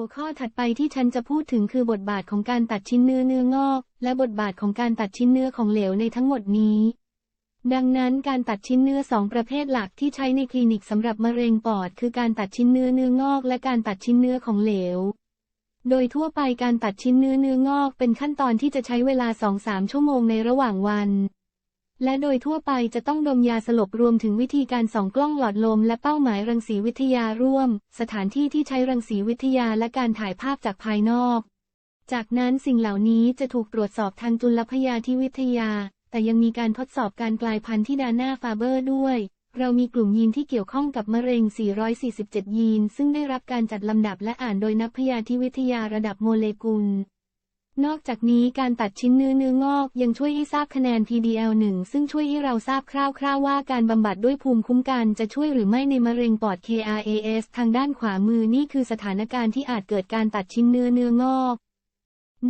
หัวข้อถัดไปที่ฉันจะพูดถึงคือบทบาทของการตัดชิ้นเนื้อเนื้องอก และบทบาทของการตัดชิ้นเนื้อของเหลวในทั้งหมดนี้ ดังนั้นการตัดชิ้นเนื้อสองประเภทหลักที่ใช้ในคลินิกสำหรับมะเร็งปอด คือการตัดชิ้นเนื้อเนื้องอก และการตัดชิ้นเนื้อของเหลว โดยทั่วไปการตัดชิ้นเนื้อเนื้องอก เป็นขั้นตอนที่จะใช้เวลา 2-3 ชั่วโมงในระหว่างวัน และโดยทั่วไปจะต้องดมยาสลบรวมถึงวิธีการส่องกล้องหลอดลม และเป้าหมายรังสีวิทยาร่วม สถานที่ที่ใช้รังสีวิทยาและการถ่ายภาพจากภายนอก จากนั้นสิ่งเหล่านี้จะถูกตรวจสอบทางจุลพยาธิวิทยา แต่ยังมีการทดสอบการกลายพันธุ์ที่ดาน่าฟาเบอร์ด้วย เรามีกลุ่มยีนที่เกี่ยวข้องกับมะเร็ง 447 ยีน ซึ่งได้รับการจัดลำดับและอ่านโดยนักพยาธิวิทยาระดับโมเลกุล นอกจากนี้การตัดชิ้นเนื้อเนื้องอกยังช่วยให้ทราบคะแนน PDL1 ซึ่งช่วยให้เราทราบคร่าวๆว่าการบำบัดด้วยภูมิคุ้มกันจะช่วยหรือไม่ในมะเร็งปอด KRAS ทางด้านขวามือนี่คือสถานการณ์ที่อาจเกิดการตัดชิ้นเนื้อเนื้องอก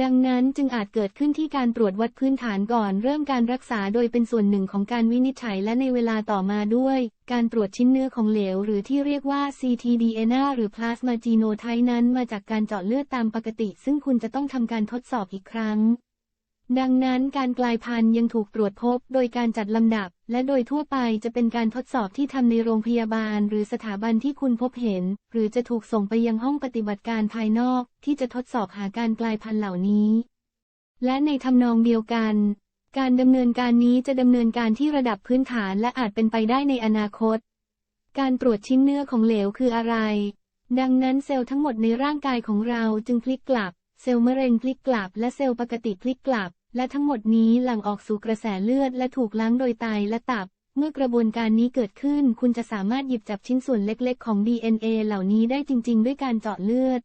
ดังนั้นจึงอาจเกิดขึ้นที่การตรวจวัดพื้นฐานก่อนเริ่มการรักษาโดยเป็นส่วนหนึ่งของการวินิจฉัยและในเวลาต่อมาด้วย การตรวจชิ้นเนื้อของเหลว หรือที่เรียกว่า ctDNA หรือ plasma genotype นั้นมาจากการเจาะเลือดตามปกติ ซึ่งคุณจะต้องทำการทดสอบอีกครั้ง ดังนั้นการกลายพันธุ์ยังถูกตรวจพบโดยการจัดลำดับ และโดยทั่วไปจะเป็นการทดสอบที่ทำในโรงพยาบาล หรือสถาบันที่คุณพบเห็น หรือจะถูกส่งไปยังห้องปฏิบัติการภายนอก ที่จะทดสอบหาการกลายพันธุ์เหล่านี้ และในทำนองเดียวกัน การดำเนินการนี้จะดำเนินการที่ระดับพื้นฐานและอาจเป็นไปได้ในอนาคต การตรวจชิ้นเนื้อของเหลวคืออะไร ดังนั้นเซลล์ทั้งหมดในร่างกายของเราจึงพลิกกลับ เซลล์มะเร็งพลิกกลับ และเซลล์ปกติพลิกกลับ และทั้งหมดนี้หลั่งออกสู่กระแสเลือดและถูกล้างโดยไตและตับ เมื่อกระบวนการนี้เกิดขึ้น คุณจะสามารถหยิบจับชิ้นส่วนเล็กๆ ของ DNA เหล่านี้ได้จริง ๆ ด้วยการเจาะเลือด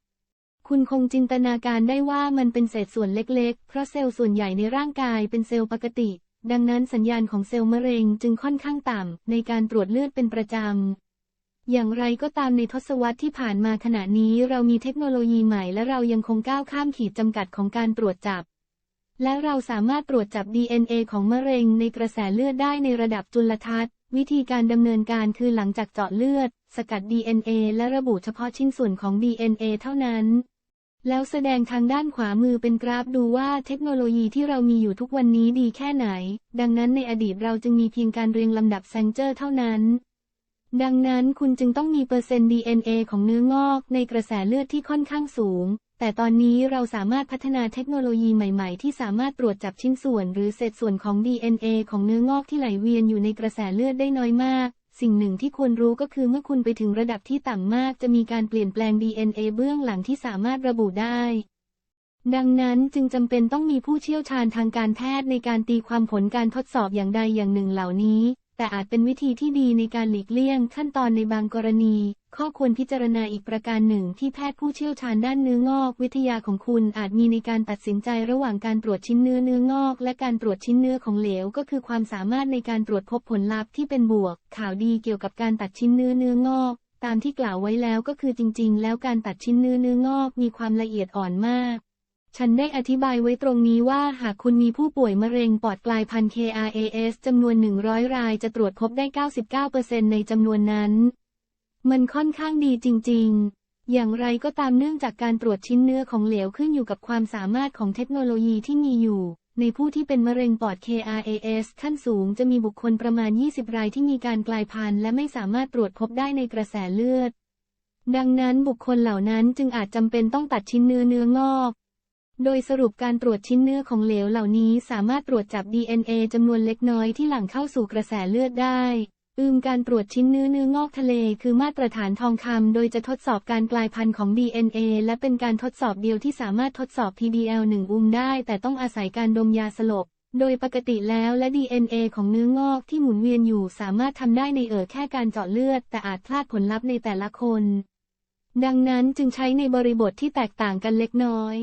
คุณคงจินตนาการได้ว่ามันเป็นเศษส่วนเล็ก ๆ เพราะเซลล์ส่วนใหญ่ในร่างกายเป็นเซลล์ปกติ ดังนั้นสัญญาณของเซลล์มะเร็งจึงค่อนข้างต่ำในการตรวจเลือดเป็นประจำอย่างไรก็ตามในทศวรรษที่ผ่านมาขณะนี้เรามีเทคโนโลยีใหม่และเรายังคงก้าวข้ามขีดจำกัดของการตรวจจับ และเราสามารถตรวจจับ DNA ของมะเร็งในกระแสเลือดได้ในระดับจุลทรรศน์ วิธีการดำเนินการคือหลังจากเจาะเลือด สกัด DNA และระบุเฉพาะชิ้นส่วนของ DNA เท่านั้น แล้วแสดงทางด้านขวามือเป็นกราฟดูว่าเทคโนโลยีที่เรามีอยู่ทุกวันนี้ดีแค่ไหน ดังนั้นในอดีตเราจึงมีเพียงการเรียงลำดับแซงเจอร์เท่านั้นดังนั้นคุณจึงต้องมีเปอร์เซ็นต์ DNA ของเนื้องอกในกระแสเลือดที่ค่อนข้างสูง แต่ตอนนี้เราสามารถพัฒนาเทคโนโลยีใหม่ ๆ ที่สามารถตรวจจับชิ้นส่วน หรือเศษส่วนของ DNA ของเนื้องอกที่ไหลเวียนอยู่ในกระแสเลือดได้น้อยมากสิ่งหนึ่งที่ควรรู้ก็คือเมื่อคุณไปถึงระดับที่ต่ำมาก จะมีการเปลี่ยนแปลง DNA เบื้องหลังที่สามารถระบุได้ ดังนั้นจึงจำเป็นต้องมีผู้เชี่ยวชาญทางการแพทย์ในการตีความผลการทดสอบอย่างใดอย่างหนึ่งเหล่านี้ แต่อาจเป็นวิธีที่ดีในการหลีกเลี่ยงขั้นตอนในบางกรณี ข้อควรพิจารณาอีกประการหนึ่งที่แพทย์ผู้เชี่ยวชาญด้านเนื้องอก วิทยาของคุณอาจมีในการตัดสินใจระหว่างการตรวจชิ้นเนื้อเนื้องอก และการตรวจชิ้นเนื้อของเหลว ก็คือความสามารถในการตรวจพบผลลัพธ์ที่เป็นบวก ข่าวดีเกี่ยวกับการตัดชิ้นเนื้อเนื้องอก ตามที่กล่าวไว้แล้วก็คือจริง ๆ แล้วการตัดชิ้นเนื้อเนื้องอกมีความละเอียดอ่อนมาก ฉันได้อธิบายไว้ตรงนี้ว่าหากคุณมีผู้ป่วยมะเร็งปอดกลายพันธุ์ KRAS จำนวน 100 รายจะตรวจพบได้ 99%ในจำนวนนั้น มันค่อนข้างดีจริง ๆ อย่างไรก็ตามเนื่องจากการตรวจชิ้นเนื้อของเหลวขึ้นอยู่กับความสามารถของเทคโนโลยีที่มีอยู่ ในผู้ที่เป็นมะเร็งปอด KRAS ขั้นสูงจะมีบุคคลประมาณ 20 รายที่มีการกลายพันธุ์และไม่สามารถตรวจพบได้ในกระแสเลือด ดังนั้นบุคคลเหล่านั้นจึงอาจจำเป็นต้องตัดชิ้นเนื้อเนื้องอก โดยสรุปการตรวจชิ้นเนื้อของเหลวเหล่านี้สามารถตรวจจับ DNA จำนวนเล็กน้อยที่หลั่งเข้าสู่กระแสเลือดได้ อืมการตรวจชิ้นเนื้อเนื้องอกทะเลคือมาตรฐานทองคำโดยจะทดสอบการกลายพันธุ์ของ DNA และเป็นการทดสอบเดียวที่สามารถทดสอบ PDL1 อุ้มได้ แต่ต้องอาศัยการดมยาสลบ โดยปกติแล้วและ DNA ของเนื้องอกที่หมุนเวียนอยู่สามารถทำได้ในเอ่อแค่การเจาะเลือด แต่อาจพลาดผลลัพธ์ในแต่ละคน ดังนั้นจึงใช้ในบริบทที่แตกต่างกันเล็กน้อย